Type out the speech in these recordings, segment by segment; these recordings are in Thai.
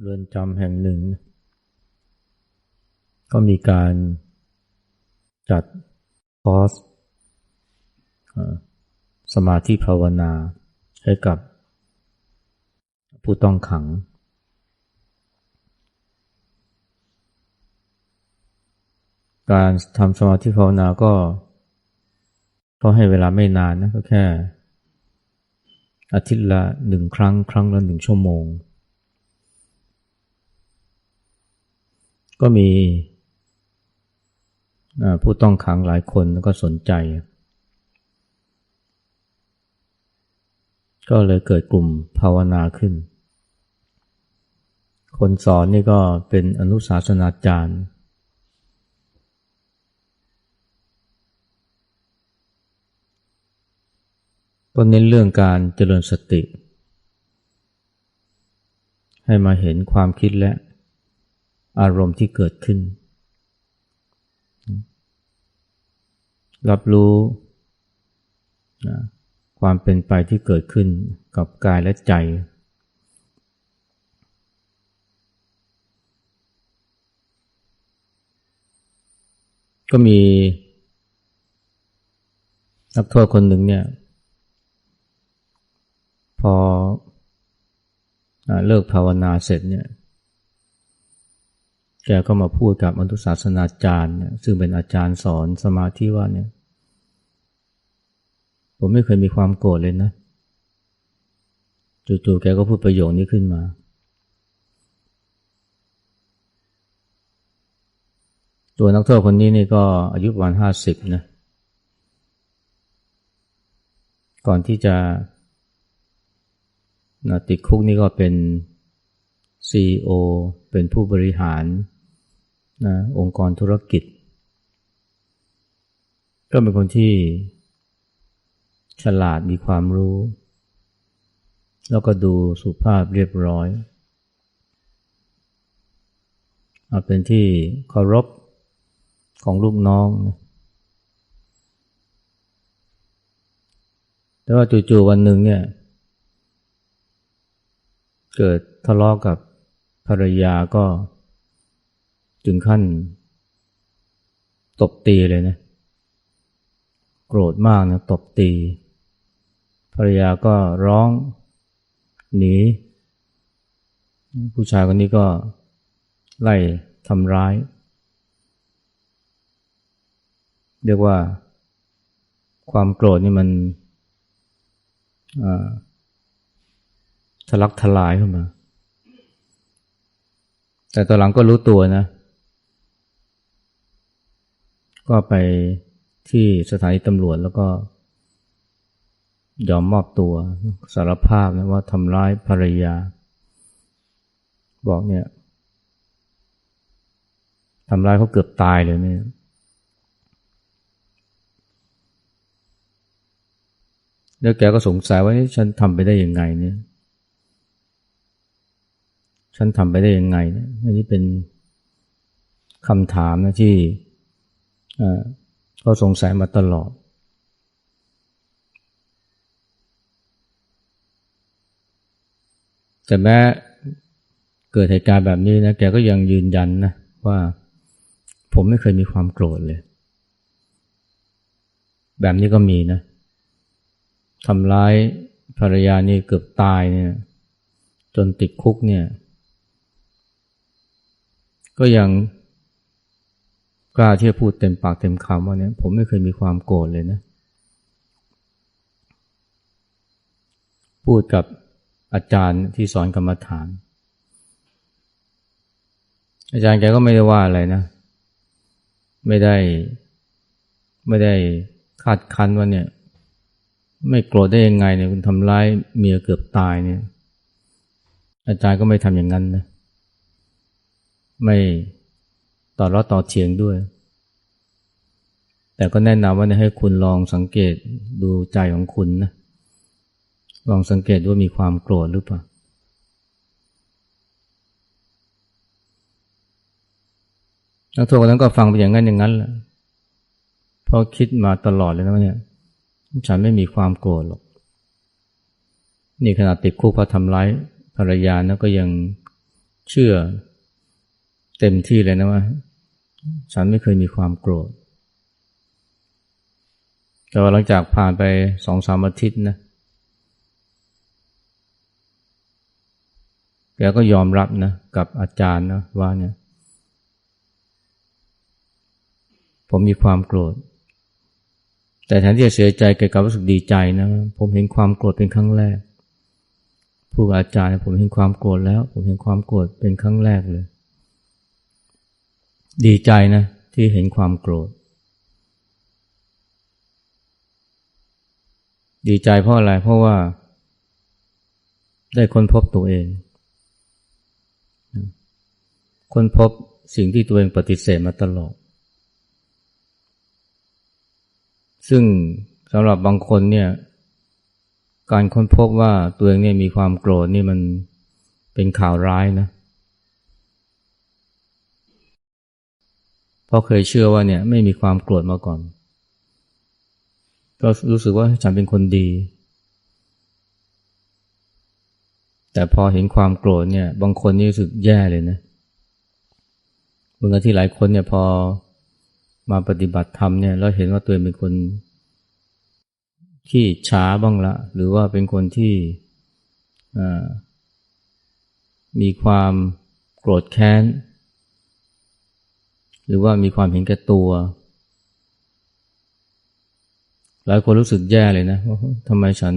เรือนจำแห่งหนึ่ง ก็มีการจัดคอร์สสมาธิภาวนาให้กับผู้ต้องขัง การทำสมาธิภาวนาก็ก็ให้เวลาไม่นานนะก็แค่ อาทิตย์ละหนึ่งครั้ง ครั้งละหนึ่งชั่วโมง ก็มีผู้ต้องขังหลายคนก็สนใจ ก็เลยเกิดกลุ่มภาวนาขึ้น คนสอนนี่ก็เป็นอนุสาสนาจารย์ ก็เน้นเรื่องการเจริญสติ ให้มาเห็นความคิดและ อารมณ์ที่เกิดขึ้น รับรู้นะความเป็นไปที่เกิดขึ้นกับกายและใจ ก็มีนักโทษคนหนึ่งเนี่ย พอเลิกภาวนาเสร็จเนี่ย แกก็มาพูดกับมนุศาสนาจารย์ ซึ่งเป็นอาจารย์สอนสมาธิว่าเนี่ย ผมไม่เคยมีความโกรธเลยนะ จู่ๆแกก็พูดประโยคนี้ขึ้นมา ตัวนักโทษคนนี้นี่ก็อายุประมาณห้าสิบนะ ก่อนที่จะนะติดคุกนี่ก็เป็น CEO เป็นผู้บริหาร นะองค์กรธุรกิจ ก็เป็นคนที่ฉลาดมีความรู้ แล้วก็ดูสุภาพเรียบร้อยเป็นที่เคารพของลูกน้องแต่ว่าจู่ๆวันหนึ่งเนี่ย เกิดทะเลาะกับภรรยาก็ ถึงขั้น ตบตีเลยนะ โกรธมากนะตบตี ภรรยาก็ร้อง หนี ผู้ชายคนนี้ก็ไล่ทำร้าย เรียกว่า ความโกรธนี่มันทะลักทลายเข้ามา แต่ตอนหลังก็รู้ตัวนะ ก็ไปที่สถานีตำรวจแล้วก็ ยอมมอบตัวสารภาพนะว่าทำร้ายภรรยา บอกเนี่ยทำร้ายเขาเกือบตายเลยเนี่ยแล้วแกก็สงสัยว่าฉันทำไปได้ยังไงเนี่ย ฉันทำไปได้ยังไงเนะอันนี้เป็นคำถามนะที่ เขาสงสัยมาตลอด แต่แม้เกิดเหตุการณ์แบบนี้นะแกก็ยังยืนยันนะว่าผมไม่เคยมีความโกรธเลย แบบนี้ก็มีนะทำร้ายภรรยานี่เกือบตายเนี่ย จนติดคุกเนี่ย ก็ยัง กล้าที่จะพูดเต็มปากเต็มคำว่าเนี่ยผมไม่เคยมีความโกรธเลยนะ พูดกับอาจารย์ที่สอนกรรมฐาน อาจารย์แกก็ไม่ได้ว่าอะไรนะ ไม่ได้ไม่ได้คาดคันว่าเนี่ย ไม่โกรธได้ยังไงเนี่ยคุณทำร้ายเมียเกือบตายเนี่ย อาจารย์ก็ไม่ทำอย่างนั้นนะไม่ ต่อรอต่อเฉียงด้วย แต่ก็แนะนำว่าให้คุณลองสังเกตดูใจของคุณนะ ลองสังเกตว่ามีความโกรธหรือเปล่านักโทษคนนั้นก็ฟังไปอย่างนั้นอย่างนั้นแหละเพราะคิดมาตลอดเลยนะว่าเนี่ย ฉันไม่มีความโกรธหรอก นี่ขนาดติดคุกเพราะทำร้ายภรรยานะก็ยังเชื่อเต็มที่เลยนะว่า ฉันไม่เคยมีความโกรธ แต่ว่าหลังจากผ่านไปสองสามอาทิตย์นะ แกก็ยอมรับนะกับอาจารย์นะว่าเนี่ย ผมมีความโกรธ แต่แทนที่จะเสียใจแกกลับรู้สึกดีใจนะ ผมเห็นความโกรธเป็นครั้งแรก ผู้อาจารย์ผมเห็นความโกรธแล้ว ผมเห็นความโกรธเป็นครั้งแรกเลย ดีใจนะที่เห็นความโกรธ ดีใจเพราะอะไร เพราะว่า ได้ค้นพบตัวเอง ค้นพบสิ่งที่ตัวเองปฏิเสธมาตลอด ซึ่งสำหรับบางคนเนี่ย การค้นพบว่าตัวเองเนี่ยมีความโกรธนี่มันเป็นข่าวร้ายนะเพราะเคยเชื่อว่าเนี่ยไม่มีความโกรธมาก่อน ก็รู้สึกว่าฉันเป็นคนดี แต่พอเห็นความโกรธเนี่ย บางคนนี่รู้สึกแย่เลยนะเมื่อที่หลายคนเนี่ยพอมาปฏิบัติธรรมเนี่ยแล้วเห็นว่าตัวเองเป็นคนที่ช้าบ้างละ หรือว่าเป็นคนที่มีความโกรธแค้น หรือว่ามีความเห็นแก่ตัว หลายคนรู้สึกแย่เลยนะว่าทำไมฉัน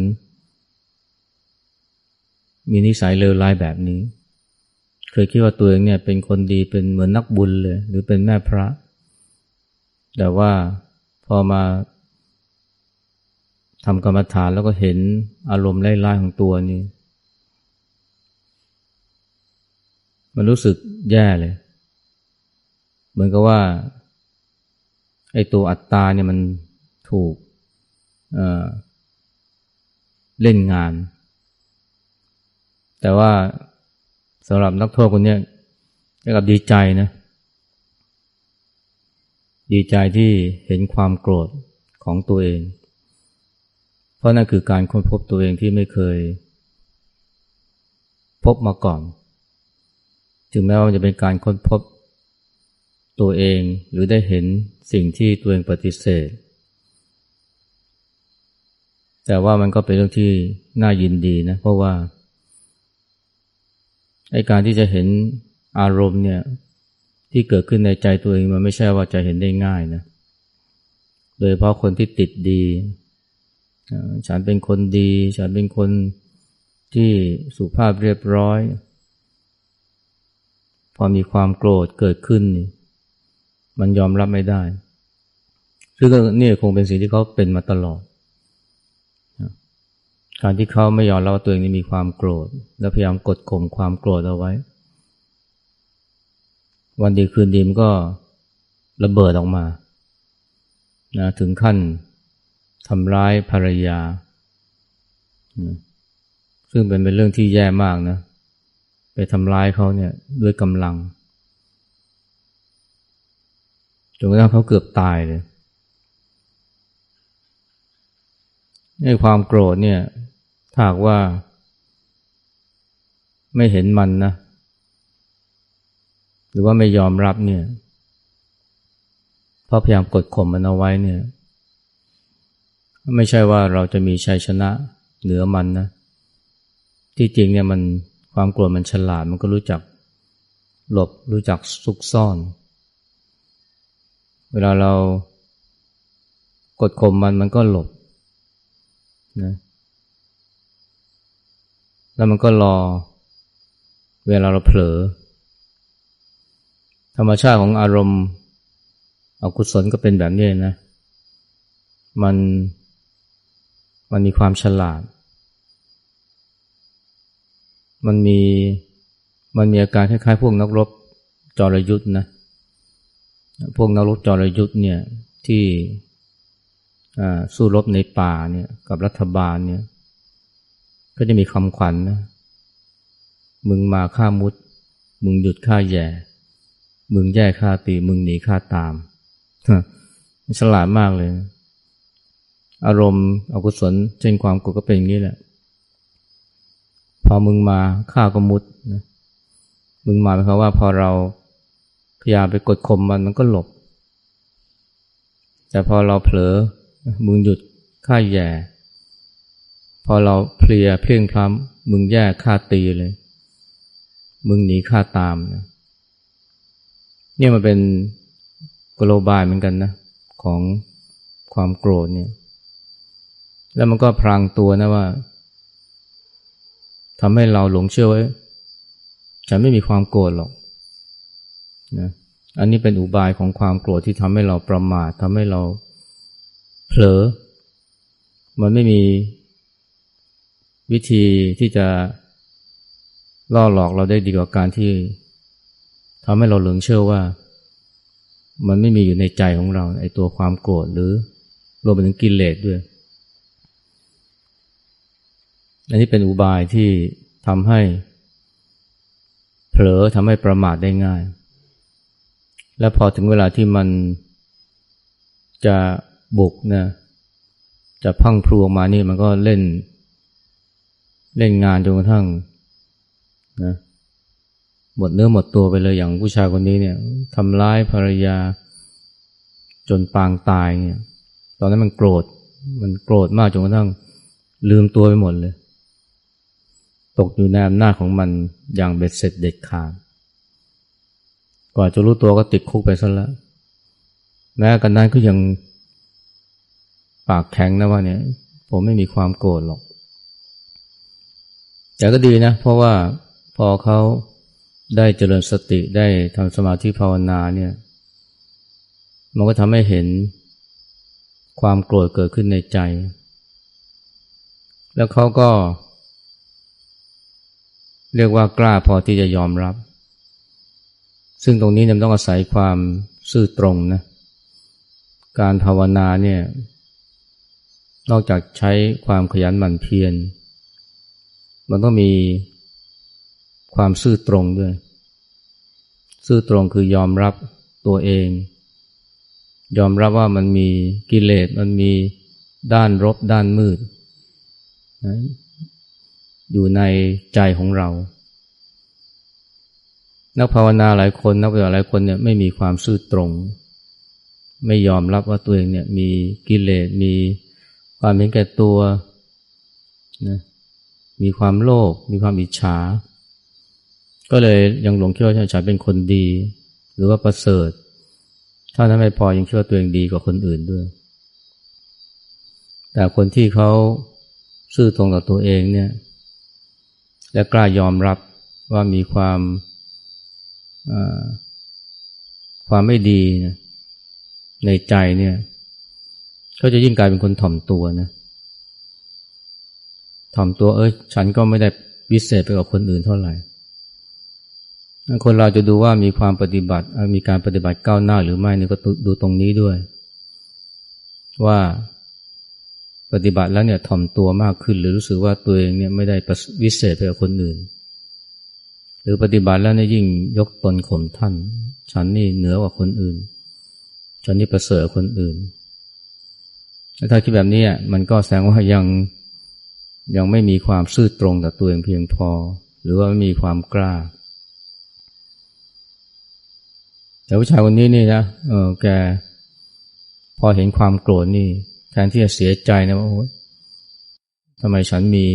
มีนิสัยเลวร้ายแบบนี้ เคยคิดว่าตัวเองเนี่ยเป็นคนดีเป็นเหมือนนักบุญเลย หรือเป็นแม่พระ แต่ว่าพอมาทำกรรมฐานแล้วก็เห็นอารมณ์ไล่ๆของตัวนี้มันรู้สึกแย่เลย เหมือนกับว่าไอ้ตัวอัตตาเนี่ยมันถูกเเล่นงาน แต่ว่าสำหรับนักโทษคนนี้กับดีใจนะ ดีใจที่เห็นความโกรธของตัวเอง เพราะนั่นคือการค้นพบตัวเองที่ไม่เคย พบมาก่อน ถึงแม้ว่าจะเป็นการค้นพบ ตัวเองหรือได้เห็นสิ่งที่ตัวเองปฏิเสธ แต่ว่ามันก็เป็นเรื่องที่น่ายินดีนะ เพราะว่าไอการที่จะเห็นอารมณ์เนี่ยที่เกิดขึ้นในใจตัวเองมันไม่ใช่ว่าจะเห็นได้ง่ายนะโดยเพราะคนที่ติดดี ฉันเป็นคนดี ฉันเป็นคนที่สุภาพเรียบร้อย พอมีความโกรธเกิดขึ้น มันยอมรับไม่ได้ ซึ่งนี่คงเป็นสิ่งที่เขาเป็นมาตลอด การที่เขาไม่ยอมรับว่าตัวเองนี่มีความโกรธ และพยายามกดข่มความโกรธเอาไว้ วันดีคืนดีมันก็ระเบิดออกมานะถึงขั้นทำร้ายภรรยา ซึ่งเป็นเป็นเรื่องที่แย่มากนะ ไปทำร้ายเขาเนี่ยด้วยกำลัง จนกระทั่งเขาเกือบตายเลยในความโกรธเนี่ยถ้าว่า ไม่เห็นมันนะ หรือว่าไม่ยอมรับเนี่ยเพราะพยายามกดข่มมันเอาไว้เนี่ย ไม่ใช่ว่าเราจะมีชัยชนะเหนือมันนะ ที่จริงเนี่ยมันความโกลัวมันฉลาดมันก็รู้จักหลบรู้จักซุกซ่อน เวลาเรากดข่มมันมันก็หลบนะแล้วมันก็รอ เวลาเราเผลอ ธรรมชาติของอารมณ์อกุศลก็เป็นแบบนี้นะ มันมันมีความฉลาด มันมีมันมีอาการคล้ายๆพวกนักรบจรยุทธ์นะ พวกนักรบจรยุทธ์เนี่ยที่สู้รบในป่าเนี่ยกับรัฐบาลเนี่ยก็จะมีคำขวัญนนะมึงมาฆ่ามุด มึงหยุดฆ่าแย่ มึงแย่ฆ่าตี มึงหนีฆ่าตามฉลาดมากเลย อารมณ์อกุศลเช่นความโกรธก็เป็นอย่างนี้แหละ พอมึงมาฆ่าก็มุดนะมึงหมายความว่าพอเรา พยายามไปกดข่มมันมันก็หลบ แต่พอเราเผลอมึงหยุดฆ่าแย่ พอเราเพลียเพลียงพล้ำมึงแย่ฆ่าตีเลย มึงหนีฆ่าตามนะเนี่ยมันเป็นกโลบายเหมือนกันนะของความโกรธเนี่ย แล้วมันก็พรางตัวนะว่าทำให้เราหลงเชื่อว่าฉันไม่มีความโกรธหรอก นะอันนี้เป็นอุบายของความโกรธที่ทำให้เราประมาททำให้เราเผลอ มันไม่มีวิธีที่จะล่อหลอกเราได้ดีกว่าการที่ทำให้เราหลงเชื่อว่า มันไม่มีอยู่ในใจของเราไอ้ตัวความโกรธหรือรวมไปถึงกิเลสด้วย อันนี้เป็นอุบายที่ทำให้เผลอทำให้ประมาทได้ง่าย และพอถึงเวลาที่มันจะบุกนะจะพังพลวงมานี่มันก็เล่น เล่นงานจนกระทั่งนะหมดเนื้อหมดตัวไปเลยอย่างผู้ชายคนนี้เนี่ยทำร้ายภรรยาจนปางตายเนี่ย ตอนนั้นมันโกรธ มันโกรธมากจนกระทั่งลืมตัวไปหมดเลย ตกอยู่ในอำนาจของมันอย่างเบ็ดเสร็จเด็ดขาด กว่าจะรู้ตัวก็ติดคุกไปซะแล้วแม้กันนั้นก็ยังปากแข็งนะว่าเนี่ย ผมไม่มีความโกรธหรอก แต่ก็ดีนะ เพราะว่าพอเขาได้เจริญสติได้ทำสมาธิภาวนาเนี่ย มันก็ทำให้เห็นความโกรธเกิดขึ้นในใจ แล้วเขาก็ เรียกว่ากล้าพอที่จะยอมรับ ซึ่งตรงนี้เนี่ยต้องอาศัยความซื่อตรงนะ การภาวนาเนี่ย นอกจากใช้ความขยันหมั่นเพียร มันต้องมีความซื่อตรงด้วย ซื่อตรงคือยอมรับตัวเอง ยอมรับว่ามันมีกิเลส มันมีด้านรบด้านมืดนะอยู่ในใจของเรา นักภาวนาหลายคนนักปฏิบัติหลายคนเนี่ยไม่มีความซื่อตรง ไม่ยอมรับว่าตัวเองเนี่ยมีกิเลสมีความเห็นแก่ตัวนะมีความโลภมีความอิจฉา ก็เลยยังหลงเชื่อว่าฉันเป็นคนดี หรือว่าประเสริฐถ้านั้นไม่พอยังเชื่อตัวเองดีกว่าคนอื่นด้วย แต่คนที่เขาซื่อตรงต่อตัวเองเนี่ยและกล้ายอมรับว่ามีความ ความไม่ดีนะในใจเนี่ยก็จะยิ่งกลายเป็นคนถ่อมตัวนะถ่อมตัวเอ้ยฉันก็ไม่ได้วิเศษไปกว่าคนอื่นเท่าไหร่ คนเราจะดูว่ามีความปฏิบัติ มีการปฏิบัติก้าวหน้าหรือไม่นี่ก็ดูตรงนี้ด้วย ว่าปฏิบัติแล้วเนี่ยถ่อมตัวมากขึ้น หรือรู้สึกว่าตัวเองเนี่ยไม่ได้วิเศษไปกว่าคนอื่น หรือปฏิบัติแล้วเนี่ยยิ่งยกตนข่มท่าน ฉันนี่เหนือกว่าคนอื่น ฉันนี่ประเสริฐคนอื่น ถ้าคิดแบบนี้มันก็แสดงว่ายังยังไม่มีความซื่อตรงต่อตัวเองเพียงพอ หรือว่าไม่มีความกล้า แต่ผู้ชายคนนี้นี่นะเออแกพอเห็นความโกรธนี่แทนที่จะเสียใจนะว่าโอ้ทำไมฉันมี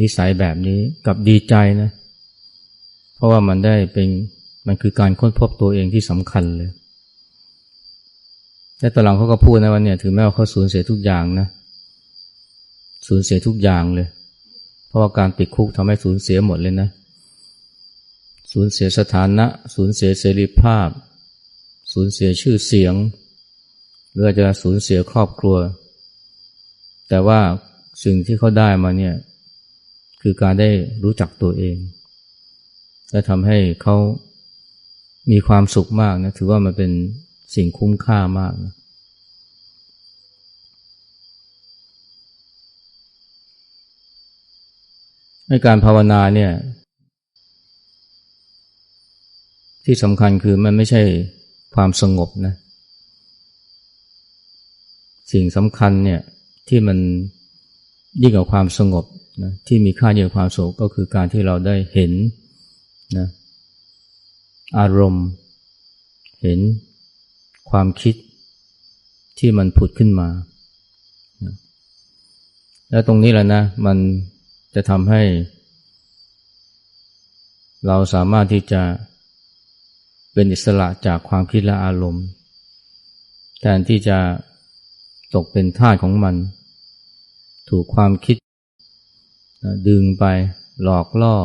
นิสัยแบบนี้กับดีใจนะ เพราะว่ามันได้เป็นมันคือการค้นพบตัวเองที่สำคัญเลยและตอนหลังเขาก็พูดนะว่าเนี่ยถึงแม้ว่าเขาสูญเสียทุกอย่างนะสูญเสียทุกอย่างเลย เพราะว่าการติดคุกทำให้สูญเสียหมดเลยนะ สูญเสียสถานะ สูญเสียเสรีภาพ สูญเสียชื่อเสียง หรืออาจจะสูญเสียครอบครัว แต่ว่าสิ่งที่เขาได้มาเนี่ย คือการได้รู้จักตัวเอง และทำให้เขามีความสุขมากนะถือว่ามันเป็นสิ่งคุ้มค่ามากนะในการภาวนาเนี่ยที่สำคัญคือมันไม่ใช่ความสงบนะสิ่งสำคัญเนี่ยที่มันยิ่งกว่าความสงบนะที่มีค่ายิ่งความสงบก็คือการที่เราได้เห็น นะอารมณ์ เห็นความคิดที่มันผุดขึ้นมา แล้วตรงนี้แหละนะ มันจะทำให้ เราสามารถที่จะเป็นอิสระจากความคิดและอารมณ์ แทนที่จะตกเป็นทาสของมัน ถูกความคิด ดึงไปหลอกล่อ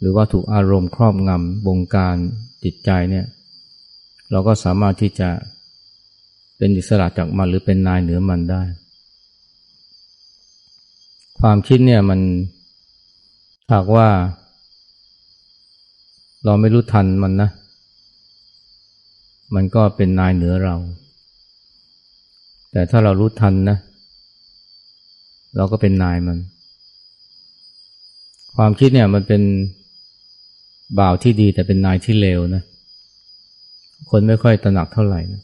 หรือว่าถูกอารมณ์ครอบงำบงการจิตใจเนี่ยเราก็สามารถที่จะเป็นอิสระจากมันหรือเป็นนายเหนือมันได้ ความคิดเนี่ยมันหากว่า เราไม่รู้ทันมันนะ มันก็เป็นนายเหนือเรา แต่ถ้าเรารู้ทันนะ เราก็เป็นนายมัน ความคิดเนี่ยมันเป็น บ่าวที่ดีแต่เป็นนายที่เลวนะ คนไม่ค่อยตระหนักเท่าไหร่นะ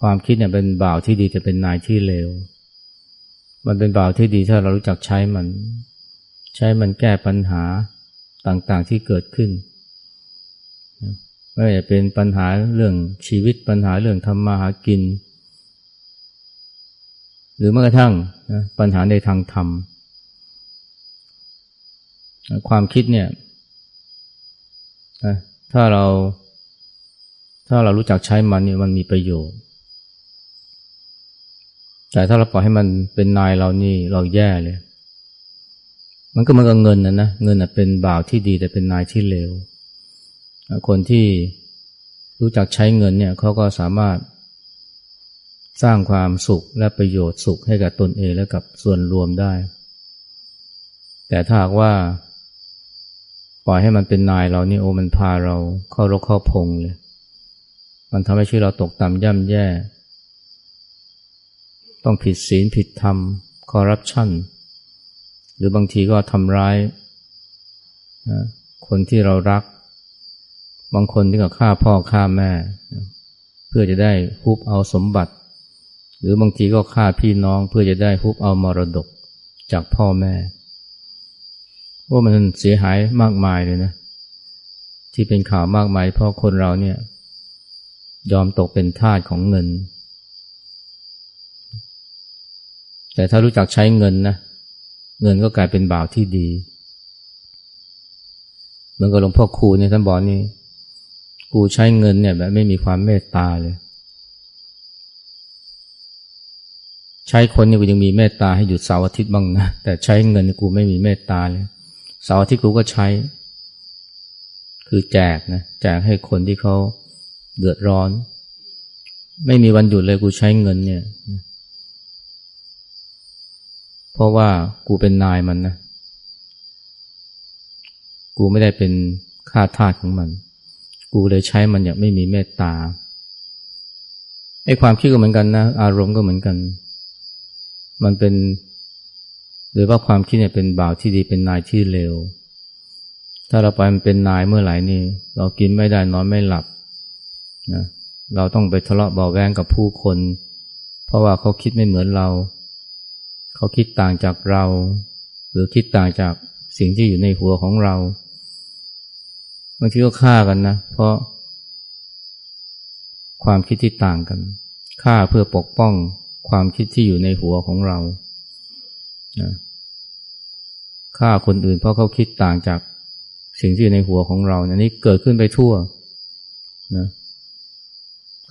ความคิดเนี่ยเป็นบ่าวที่ดีแต่เป็นนายที่เลว มันเป็นบ่าวที่ดีถ้าเรารู้จักใช้มัน ใช้มันแก้ปัญหาต่างๆที่เกิดขึ้น ไม่ว่าจะเป็นปัญหาเรื่องชีวิตปัญหาเรื่องทำมาหากิน หรือแม้กระทั่งปัญหาในทางธรรม ความคิดเนี่ย ถ้าเราถ้าเรารู้จักใช้มันเนี่ยมันมีประโยชน์ แต่ถ้าเราปล่อยให้มันเป็นนายเรานี่เราแย่เลย มันก็เหมือนกับเงินนะนะเงินเป็นบ่าวที่ดีแต่เป็นนายที่เลวคนที่รู้จักใช้เงินเนี่ยเขาก็สามารถสร้างความสุขและประโยชน์สุขให้กับตนเองและกับส่วนรวมได้ แต่ถ้าหากว่า ปล่อยให้มันเป็นนายเรานี่โอ้มันพาเราเข้ารกเข้าพงเลย มันทำให้ชีวิตเราตกต่ำย่ำแย่ ต้องผิดศีลผิดธรรมคอร์รัปชันหรือบางทีก็ทำร้ายนะคนที่เรารัก บางคนที่ก็ฆ่าพ่อฆ่าแม่ เพื่อจะได้ฮุบเอาสมบัติ หรือบางทีก็ฆ่าพี่น้องเพื่อจะได้ฮุบเอามรดกจากพ่อแม่ ว่ามันเสียหายมากมายเลยนะ ที่เป็นข่าวมากมายเพราะคนเราเนี่ย ยอมตกเป็นทาสของเงิน แต่ถ้ารู้จักใช้เงินนะเงินก็กลายเป็นบ่าวที่ดีเหมือนกับหลวงพ่อครูเนี่ยท่านบอกนี่กูใช้เงินเนี่ยแบบไม่มีความเมตตาเลย ใช้คนนี่กูยังมีเมตตาให้หยุดเสาร์อาทิตย์บ้างนะแต่ใช้เงินกูไม่มีเมตตาเลย เสาร์อทิตย์กูก็ใช้ คือแจกนะแจกให้คนที่เขาเดือดร้อน ไม่มีวันหยุดเลยกูใช้เงินเนี่ยเพราะว่ากูเป็นนายมันนะ กูไม่ได้เป็นข้าทาสของมัน กูเลยใช้มันอย่างไม่มีเมตตาไอ้ความคิดก็เหมือนกันนะ อารมณ์ก็เหมือนกัน มันเป็น หรือว่าความคิดเนี่ยเป็นบ่าวที่ดีเป็นนายที่เลวถ้าเราไปมันเป็นนายเมื่อไหร่นี่ เรากินไม่ได้นอนไม่หลับนะเราต้องไปทะเลาะเบาแวงกับผู้คน เพราะว่าเขาคิดไม่เหมือนเรา เขาคิดต่างจากเรา หรือคิดต่างจากสิ่งที่อยู่ในหัวของเราบางทีก็ฆ่ากันนะ เพราะ ความคิดที่ต่างกันฆ่าเพื่อปกป้องความคิดที่อยู่ในหัวของเรา ฆ่าคนอื่นเพราะเขาคิดต่างจากสิ่งที่อยู่ในหัวของเราอันนี้เกิดขึ้นไปทั่วนะ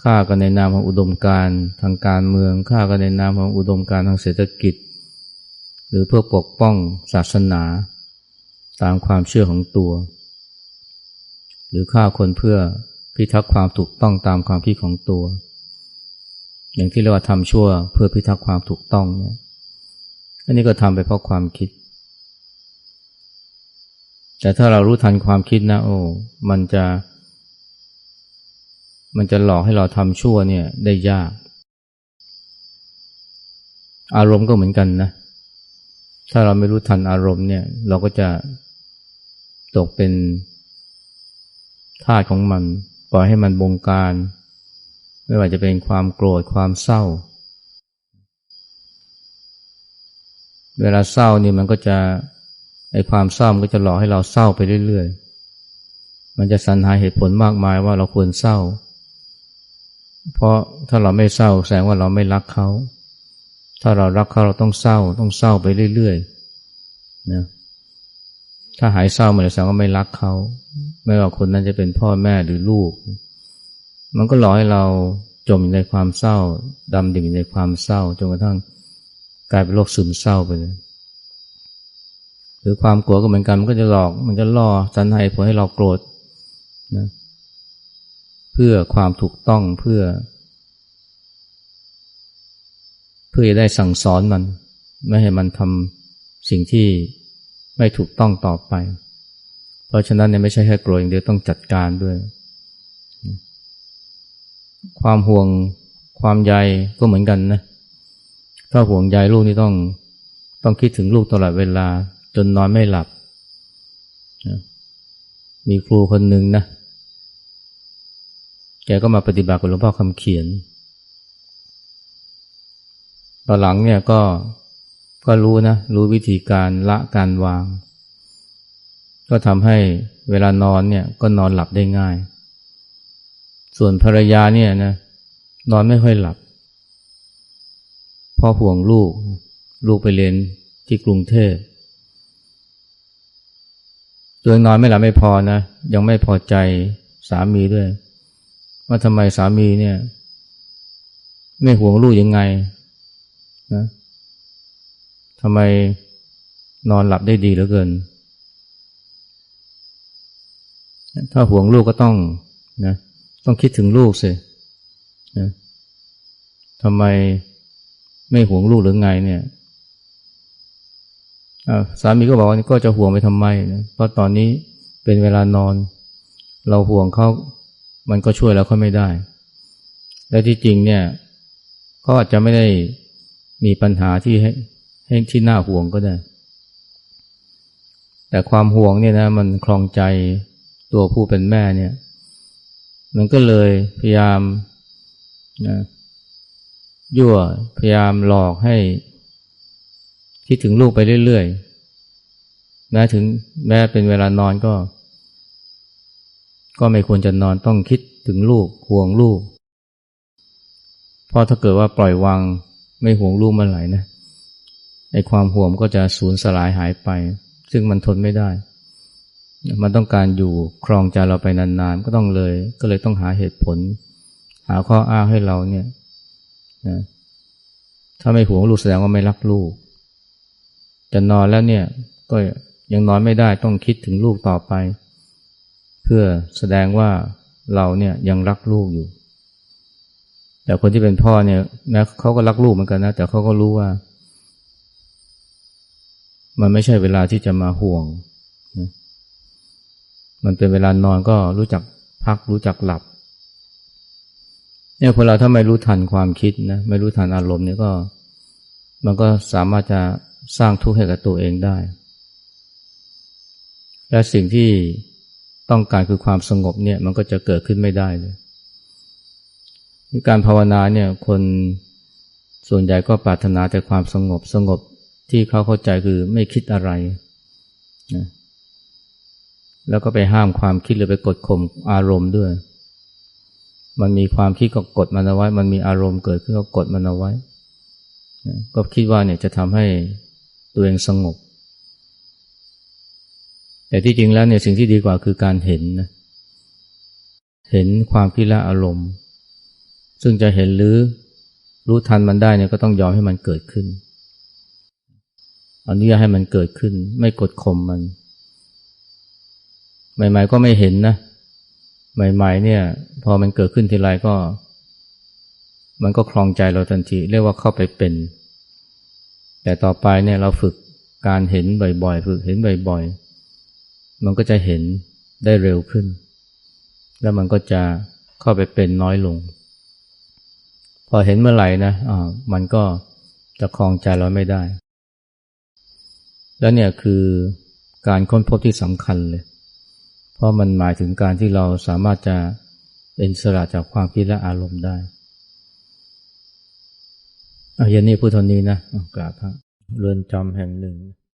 ฆ่ากันในนามของอุดมการทางการเมืองฆ่ากันในนามของอุดมการทางเศรษฐกิจ หรือเพื่อปกป้องศาสนาตามความเชื่อของตัว หรือฆ่าคนเพื่อพิทักษ์ความถูกต้องตามความคิดของตัว อย่างที่เรียกว่าทำชั่วเพื่อพิทักษ์ความถูกต้องเนี่ย อันนี้ก็ทำไปเพราะความคิด แต่ถ้าเรารู้ทันความคิดนะโอ้มันจะ มันจะหลอกให้เราทำชั่วเนี่ยได้ยาก อารมณ์ก็เหมือนกันนะ ถ้าเราไม่รู้ทันอารมณ์เนี่ย เราก็จะตกเป็นทาสของมัน ปล่อยให้มันบงการ ไม่ว่าจะเป็นความโกรธความเศร้า เวลาเศร้านี่มันก็จะไอความเศร้ามันก็จะหลอกให้เราเศร้าไปเรื่อยๆ มันจะสรรหาเหตุผลมากมายว่าเราควรเศร้า เพราะถ้าเราไม่เศร้าแสดงว่าเราไม่รักเขา ถ้าเรารักเขาเราต้องเศร้า ต้องเศร้าไปเรื่อยๆ นะ ถ้าหายเศร้าเมื่อไหร่แสดงว่าไม่รักเขา ไม่ว่าคนนั้นจะเป็นพ่อแม่หรือลูก มันก็หลอกให้เราจมอยู่ในความเศร้าดำดิ่งในความเศร้าจนกระทั่ง กลายเป็นโรคซึมเศร้าไปเลยหรือความกลัวก็เหมือนกันมันก็จะหลอกมันจะล่อสันให้ผลให้เราโกรธนะเพื่อความถูกต้องเพื่อ เพื่อจะได้สั่งสอนมัน ไม่ให้มันทำสิ่งที่ไม่ถูกต้องต่อไป เพราะฉะนั้นเนี่ยไม่ใช่แค่โกรธอย่างเดียวต้องจัดการด้วย ความห่วงความใยก็เหมือนกันนะ ถ้าห่วงใยลูกนี่ต้องต้องคิดถึงลูกตลอดเวลา จนนอนไม่หลับนะมีครูคนหนึ่งนะ แกก็มาปฏิบัติกับหลวงพ่อคำเขียน ตอนหลังเนี่ยก็ก็รู้นะ รู้วิธีการละการวาง ก็ทำให้เวลานอนเนี่ยก็นอนหลับได้ง่าย ส่วนภรรยาเนี่ยนะนอนไม่ค่อยหลับ พราะห่วงลูก ลูกไปเรียนที่กรุงเทพตัวนอนไม่หลับไม่พอนะ ยังไม่พอใจสามีด้วย ว่าทำไมสามีเนี่ย ไม่ห่วงลูกยังไงนะทำไมนอนหลับได้ดีเหลือเกิน ถ้าห่วงลูกก็ต้องนะต้องคิดถึงลูกสินะทำไม ไม่ห่วงลูกหรือไงเนี่ยสามีก็บอกว่าก็จะห่วงไปทำไมนะเพราะตอนนี้เป็นเวลานอน เราห่วงเขามันก็ช่วยแล้วเขาไม่ได้ และที่จริงเนี่ยเขาอาจจะไม่ได้มีปัญหาที่ให้ให้ที่น่าห่วงก็ได้ แต่ความห่วงเนี่ยนะมันคลองใจตัวผู้เป็นแม่เนี่ย มันก็เลยพยายามนะ ยั่วพยายามหลอกให้ คิดถึงลูกไปเรื่อยๆแม้ถึงแม้เป็นเวลานอนก็ ก็ไม่ควรจะนอนต้องคิดถึงลูกห่วงลูกเพราะถ้าเกิดว่าปล่อยวางไม่ห่วงลูกมื่อไหร่นะไอ้ความห่วงก็จะสูญสลายหายไป ซึ่งมันทนไม่ได้ มันต้องการอยู่ครองใจเราไปนานๆ ก็ต้องเลย ก็เลยต้องหาเหตุผล หาข้ออ้างให้เราเนี่ย นะถ้าไม่ห่วงลูกแสดงว่าไม่รักลูก จะนอนแล้วเนี่ยก็ยังนอนไม่ได้ต้องคิดถึงลูกต่อไป เพื่อแสดงว่าเราเนี่ยยังรักลูกอยู่ แต่คนที่เป็นพ่อเนี่ยแม้เขาก็รักลูกเหมือนกันนะ แต่เขาก็รู้ว่า มันไม่ใช่เวลาที่จะมาห่วง มันเป็นเวลานอนก็รู้จักพักรู้จักหลับ เนี่ยคนเราถ้าไม่รู้ทันความคิดนะไม่รู้ทันอารมณ์เนี่ยก็ มันก็สามารถจะสร้างทุกข์ให้กับตัวเองได้ และสิ่งที่ต้องการคือความสงบเนี่ยมันก็จะเกิดขึ้นไม่ได้เลยการภาวนาเนี่ยคนส่วนใหญ่ก็ปรารถนาแต่ความสงบสงบที่เขาเข้าใจคือไม่คิดอะไรนะแล้วก็ไปห้ามความคิดหรือไปกดข่มอารมณ์ด้วย มันมีความคิดก็กดมันเอาไว้ มันมีอารมณ์เกิดขึ้นก็กดมันเอาไว้ ก็คิดว่าเนี่ยจะทำให้ตัวเองสงบ แต่ที่จริงแล้วเนี่ยสิ่งที่ดีกว่าคือการเห็นนะ เห็นความคิดละอารมณ์ ซึ่งจะเห็นหรือรู้ทันมันได้เนี่ยก็ต้องยอมให้มันเกิดขึ้นอนุญาตให้มันเกิดขึ้น ไม่กดข่มมัน ใหม่ ๆ ก็ไม่เห็นนะ ใหม่ๆ เนี่ย พอมันเกิดขึ้นทีไรก็ มันก็คลองใจเราทันที เรียกว่าเข้าไปเป็น แต่ต่อไปเนี่ยเราฝึกการเห็นบ่อยๆ ฝึกเห็นบ่อยๆ มันก็จะเห็นได้เร็วขึ้น แล้วมันก็จะเข้าไปเป็นน้อยลง พอเห็นเมื่อไหร่นะอ่ามันก็จะคลองใจเราไม่ได้ แล้วเนี่ยคือการค้นพบที่สำคัญเลย เพราะมันหมายถึงการที่เราสามารถจะเป็นสระจากความคิดและอารมณ์ได้เอาเย็นนี้พูดทนนี้นะกราบพระเรือนจำแห่งหนึ่ง